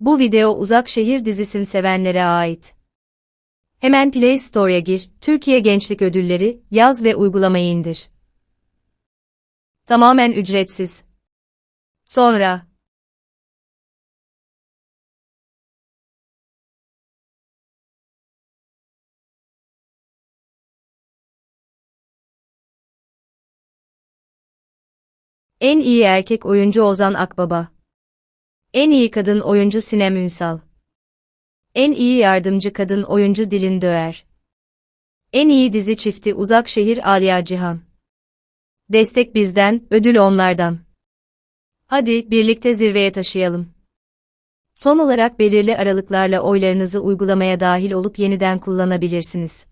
Bu video Uzak Şehir dizisini sevenlere ait. Hemen Play Store'ya gir, Türkiye Gençlik Ödülleri, yaz ve uygulamayı indir. Tamamen ücretsiz. Sonra En iyi erkek oyuncu Ozan Akbaba. En iyi kadın oyuncu Sinem Ünsal. En iyi yardımcı kadın oyuncu Dilin Döer. En iyi dizi çifti Uzak Şehir Aliya Cihan. Destek bizden, ödül onlardan. Hadi birlikte zirveye taşıyalım. Son olarak belirli aralıklarla oylarınızı uygulamaya dahil olup yeniden kullanabilirsiniz.